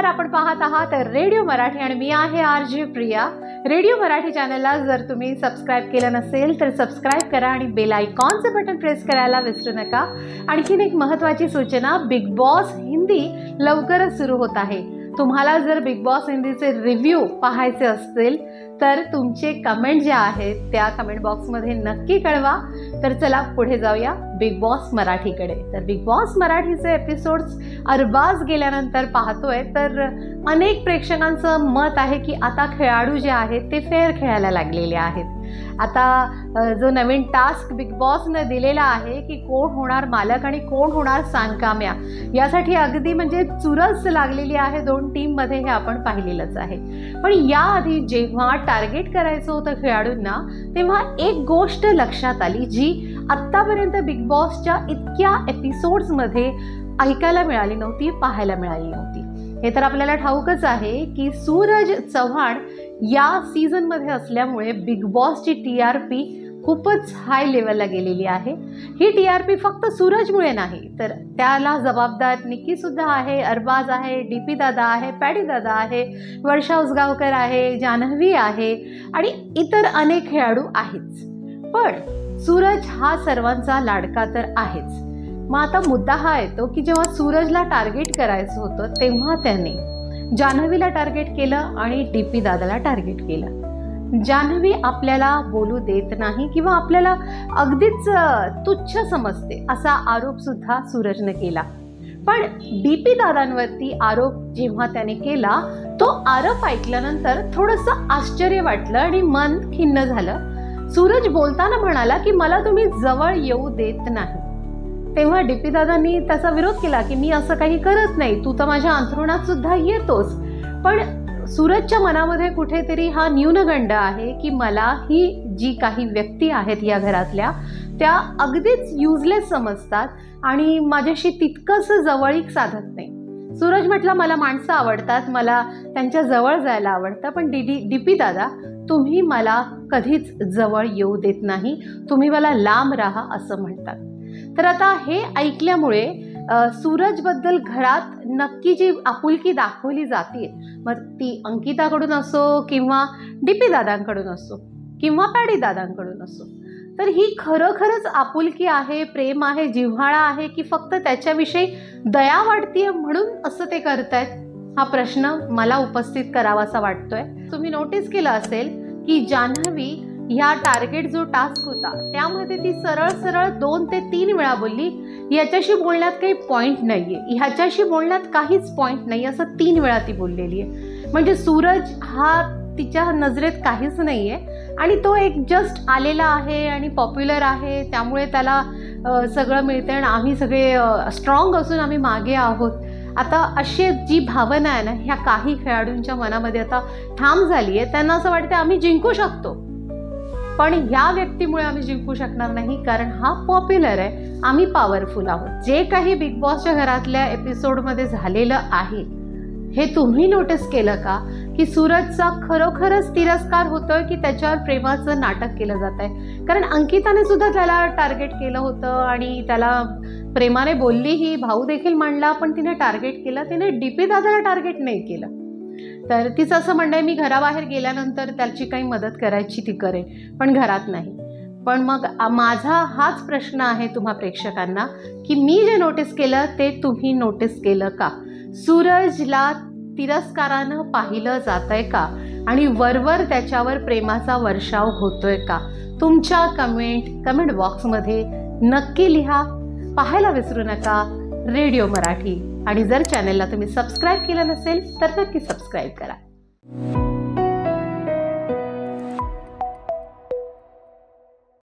नमस्कार आपण पाहत आहात रेडिओ मराठी आणि मी आहे R J Priya. Radio Marathi चॅनलला जर तुम्ही सबस्क्राईब केलं नसेल तर सबस्क्राईब करा आणि बेल आयकॉनचं बटन प्रेस करायला विसरू नका. आणखीन एक महत्त्वाची सूचना बिग बॉस हिंदी लवकरच सुरू होत आहे. तुम्हाला जर बिग बॉस हिंदीचे रिव्ह्यू पाहायचे असतील तर तुमचे कमेंट ज्या आहेत त्या कमेंट बॉक्समध्ये नक्की कळवा. तर चला पुढे जाऊया बिग बॉस मराठीकडे. तर बिग बॉस मराठीचे एपिसोड्स अरबाज गेल्यानंतर पाहतोय तर अनेक प्रेक्षकांचं मत आहे की आता खेळाडू जे आहेत ते फेअर खेळायला लागलेले आहेत. आता जो नवीन टास्क बिग बॉसनं दिलेला आहे की कोण होणार मालक आणि कोण होणार सांगकाम्या यासाठी अगदी म्हणजे चुरस लागलेली आहे दोन टीममध्ये हे आपण पाहिलेलंच आहे. पण याआधी जेव्हा टार्गेट करायचं होतं खेळाडूंना तेव्हा एक गोष्ट लक्षात आली जी आत्तापर्यंत बिग बॉसच्या इतक्या एपिसोड्समध्ये ऐकायला मिळाली नव्हती पाहायला मिळाली नव्हती. हे तर आपल्याला ठाऊकच आहे की सूरज चव्हाण या सीझनमध्ये असल्यामुळे बिग बॉसची टी आर पी खूपच हाय लेवलला गेलेली आहे. ही टी आर पी फक्त सूरजमुळे नाही तर त्याला जबाबदार निक्कीसुद्धा आहे अरबाज आहे डी पी दादा आहे पॅडी दादा आहे वर्षा उसगावकर आहे जान्हवी आहे आणि इतर अनेक खेळाडू आहेच पण सूरज हा सर्वांचा लाडका तर आहेच. मग आता मुद्दा हा येतो की जेव्हा सूरजला टार्गेट करायचं होतं तेव्हा त्याने जान्हवीला टार्गेट केलं आणि डी पी दादाला टार्गेट केलं. जान्हवी आपल्याला बोलू देत नाही किंवा आपल्याला अगदीच तुच्छ समजते असा आरोपसुद्धा सूरजने केला. पण डी पी दादांवरती आरोप जेव्हा त्याने केला तो आरोप ऐकल्यानंतर थोडंसं आश्चर्य वाटलं आणि मन खिन्न झालं. सूरज बोलताना म्हणाला की मला तुम्ही जवळ येऊ देत नाही. तेव्हा डी पी दादांनी त्याचा विरोध केला की मी असं काही करत नाही तू तर माझ्या अंथरुणात सुद्धा येतोस. पण सूरजच्या मनामध्ये कुठेतरी हा न्यूनगंड आहे की मला ही जी काही व्यक्ती आहेत या घरातल्या त्या अगदीच युजलेस समजतात आणि माझ्याशी तितकंसं जवळीक साधत नाही. सूरज म्हटलं मला माणसं आवडतात मला त्यांच्या जवळ जायला आवडतं पण डी डी डी पी दादा तुम्ही मला कधीच जवळ येऊ देत नाही तुम्ही मला लांब राहा असं म्हणतात. तर आता हे ऐकल्यामुळे सूरजबद्दल घरात नक्की जी आपुलकी दाखवली जाते मग ती अंकिताकडून असो किंवा डी पी दादांकडून असो किंवा पॅडी दादांकडून असो तर ही खरोखरच आपुलकी आहे प्रेम आहे जिव्हाळा आहे की फक्त त्याच्याविषयी दया वाटतीये म्हणून असं ते करतायत? हा प्रश्न मला उपस्थित करावासा वाटतोय. तुम्ही नोटीस केलं असेल की जान्हवी ह्या टार्गेट जो टास्क होता त्यामध्ये ती सरळ सरळ दोन ते तीन वेळा बोलली याच्याशी बोलण्यात काही पॉईंट नाही आहे ह्याच्याशी बोलण्यात काहीच पॉईंट नाही असं तीन वेळा ती बोललेली आहे. म्हणजे सूरज हा तिच्या नजरेत काहीच नाही आहे आणि तो एक जस्ट आलेला आहे आणि पॉप्युलर आहे. त्यामुळे त्याला सगळं मिळतं आणि आम्ही सगळे स्ट्रॉंग असून आम्ही मागे आहोत. आता अशी जी भावना आहे ना ह्या काही खेळाडूंच्या मनामध्ये आता ठाम झाली आहे त्यांना असं वाटतं आम्ही जिंकू शकतो. पण ह्या व्यक्तीमुळे आम्ही जिंकू शकणार नाही कारण हा पॉप्युलर आहे. आम्ही पॉवरफुल आहोत. जे काही बिग बॉसच्या घरातल्या एपिसोडमध्ये झालेलं आहे हे तुम्ही नोटीस केलं का? की सूरजचा खरोखरच तिरस्कार होतोय की त्याच्यावर प्रेमाचं नाटक केलं जात आहे कारण अंकिताने सुद्धा त्याला टार्गेट केलं होतं आणि त्याला प्रेमाने बोलली ही भाऊ देखील मांडला पण तिने टार्गेट केलं तिने डीपी दादाला टार्गेट नाही केलं. तर तिचं असं म्हणणं आहे मी घराबाहेर गेल्यानंतर त्याची काही मदत करायची ती करेन. पण घरात नाही. पण मग माझा हाच प्रश्न आहे तुम्हा प्रेक्षकांना की मी जे नोटीस केलं ते तुम्ही नोटीस केलं का? सूरजला तिरस्कारानं पाहिलं जात आहे का? आणि वरवर त्याच्यावर प्रेमाचा वर्षाव होतोय का? तुमच्या कमेंट कमेंट बॉक्समध्ये नक्की लिहा. पाहायला विसरू नका. रेडिओ मराठी. आणि जर चॅनेलला तुम्ही सबस्क्राईब केलं नसेल तर नक्की सबस्क्राईब करा.